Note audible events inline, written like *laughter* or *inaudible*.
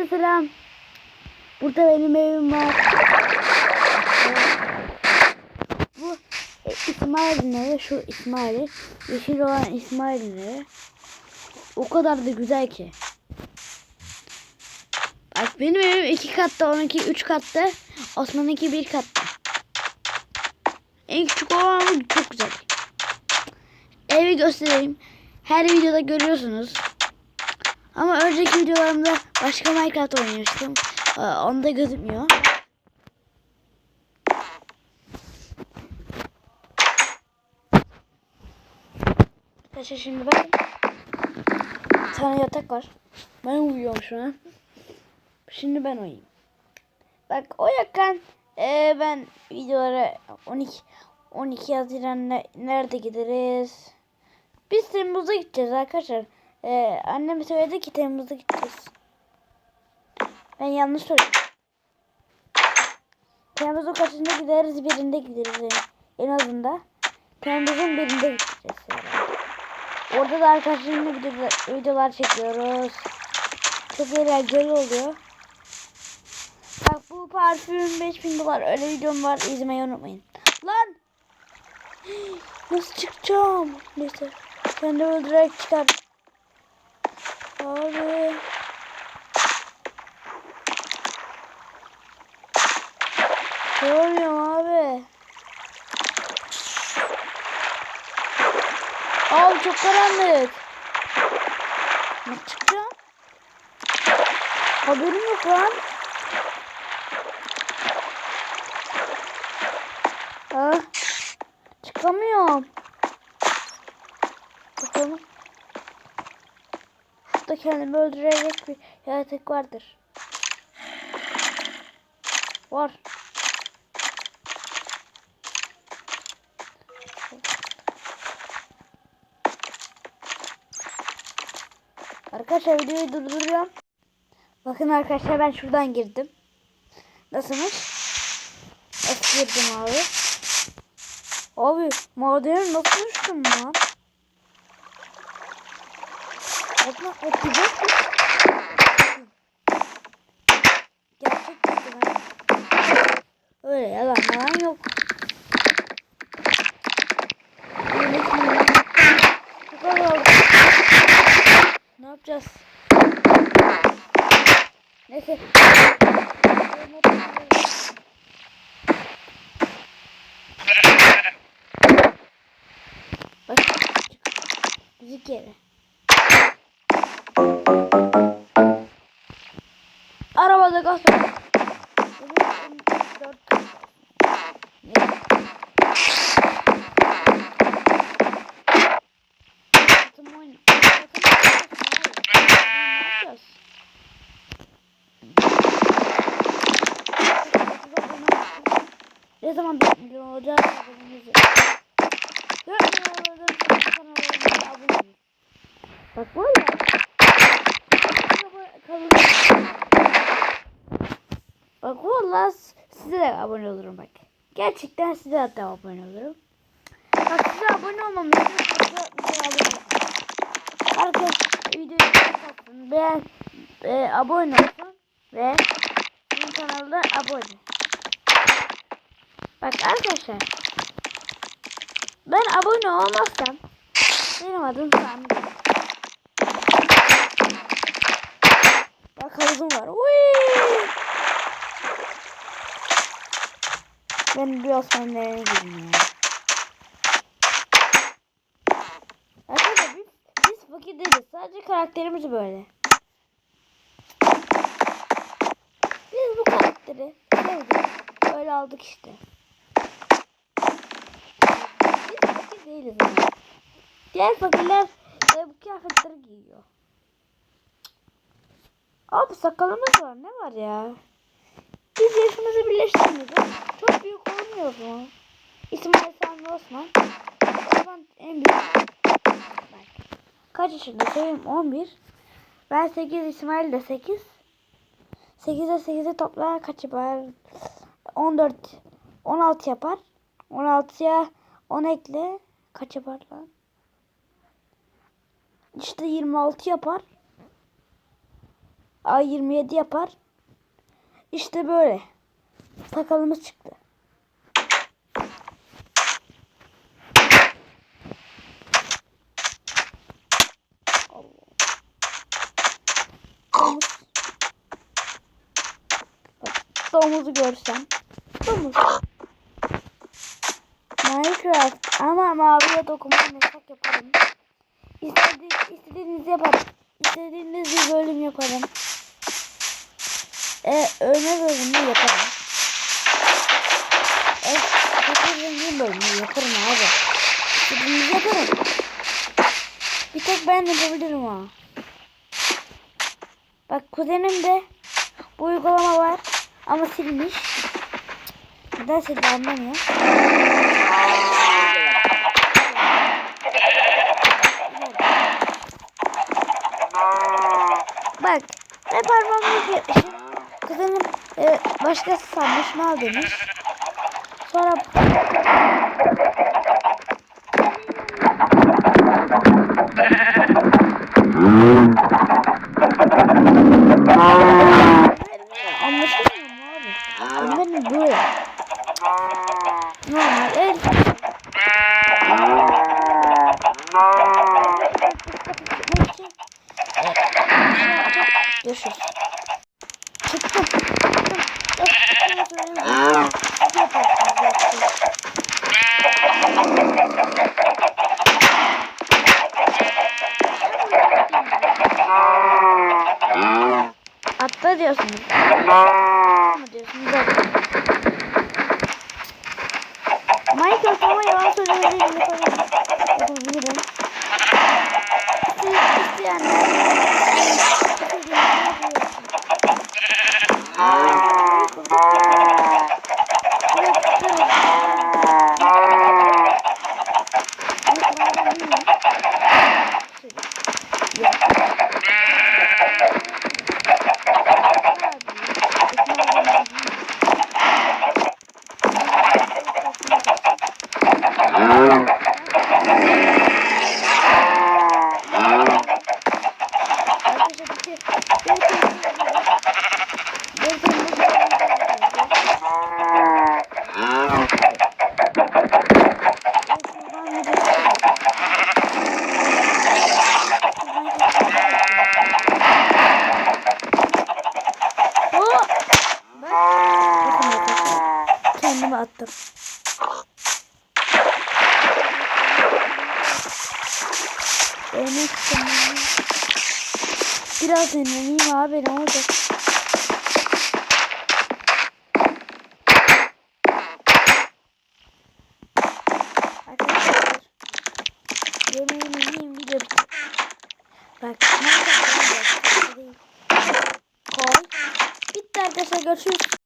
Herkese selam. Burada benim evim var. Bu e, İsmail'in evi. Şu İsmail'i. Yeşil olan İsmail'in evi. O kadar da güzel ki. Bak benim evim iki katta, onunki üç katta. Osman'ınki bir katta. En küçük olan çok güzel. Evi göstereyim. Her videoda görüyorsunuz. Ama önceki videolarımda başka Minecraft oynamıştım. Ee, Onda gözükmüyor. Arkadaşlar şimdi ben bir tane yatak var. Ben uyuyorum şu an. Şimdi ben uyuyayım. Bak o yakan ee, ben videolara 12 12 Haziran'da nerede gideriz? Biz Temmuz'da gideceğiz arkadaşlar. Ee, annem söyledi ki Temmuz'da gideceğiz. Ben yanlış söyledim. Temmuz'un kaçında gideriz? Birinde gideriz en azından. Temmuz'un birinde gideceğiz. herhalde. Orada da arkadaşlarımla videolar, çekiyoruz. Çok eğlenceli oluyor. Bak bu parfüm 5000 dolar. Öyle videom var. İzlemeyi unutmayın. Lan! *gasps* Nasıl çıkacağım? Neyse. Kendi öldürerek çıkar. Abi. Görmüyorum abi. Abi çok karanlık. Nasıl çıkacağım? Haberim yok lan. Ah. Şurada kendimi öldürecek bir yaratık vardır. Var. Arkadaşlar videoyu durduruyorum. Bakın arkadaşlar ben şuradan girdim. Nasılmış? Nasıl girdim abi? Abi madene nasıl düştüm lan? Bakma atacak mı? Gerçek düştü ben. Öyle yalan yalan yok. Öyle şimdi. Bu kadar oldu. Ne yapacağız? Neyse. Bak. Müzik yeri. Arabada gaz var. Dört. Ne? Atım oyun. Atım Ne yapacağız? Ne zaman 4 milyon olacak abonemizi? 4 milyon olacak kanalımıza abone olun. Bak böyle. Kalın. Bak valla size de abone olurum bak. Gerçekten size de abone olurum. Bak size abone olmamı istiyorsanız olun. Herkes videoyu kapatsın. Beğen, e, abone olsun ve bizim kanalda abone. Bak arkadaşlar. Ben abone olmazsam benim adım Sami. Bak havuzum var. Whee! Ben bir Osmanlı'ya gireyim ya. Arkadaşlar biz, biz fakir değiliz. Sadece karakterimiz böyle. Biz bu karakteri sevdik. Böyle aldık işte. Biz fakir değiliz ama. Diğer fakirler e, bu kıyafetleri giyiyor. Abi sakalımız var. Ne var ya? Biz yaşımızı birleştirmiyoruz. Çok büyük olmuyor mu? İsmail Sami Osman. Osman en büyük. Kaç yaşında? Sevim 11. Ben 8, İsmail de 8. 8'e 8'e topla kaç yapar? 14, 16 yapar. 16'ya 10 ekle. Kaç yapar lan? İşte 26 yapar. A27 yapar. İşte böyle. Sakalımız çıktı. Domuz. Domuzu görsem. Domuz. Minecraft ama maviye dokunmam yasak yaparım. İstedi, istediğinizi yaparım. İstediğiniz bir bölüm yaparım. E, öne bölümü yaparım. E, çok zengin bölümü yaparım abi. İstediğinizi yaparım. Bir tek ben yapabilirim ha. Bak kuzenim de bu uygulama var ama silmiş. Neden sildi anlamıyor. Bak ben parmağımı yapmışım. Kuzenim e, başkası sanmış mal demiş. Sonra. Görüşürüz. Atla diyorsunuz. Mı diyorsunuz? Atla. Minecraft ama yalan söylemediğim yapabilirim. Yapabilirim. İste- İsteyenler. istediğini Oh! Bak. Bakın arkadaşlar. Kendimi attım. İstemiyorum. Biraz dinleneyim abi ne olacak? Bak ne kadar Koy. Bitti arkadaşlar görüşürüz.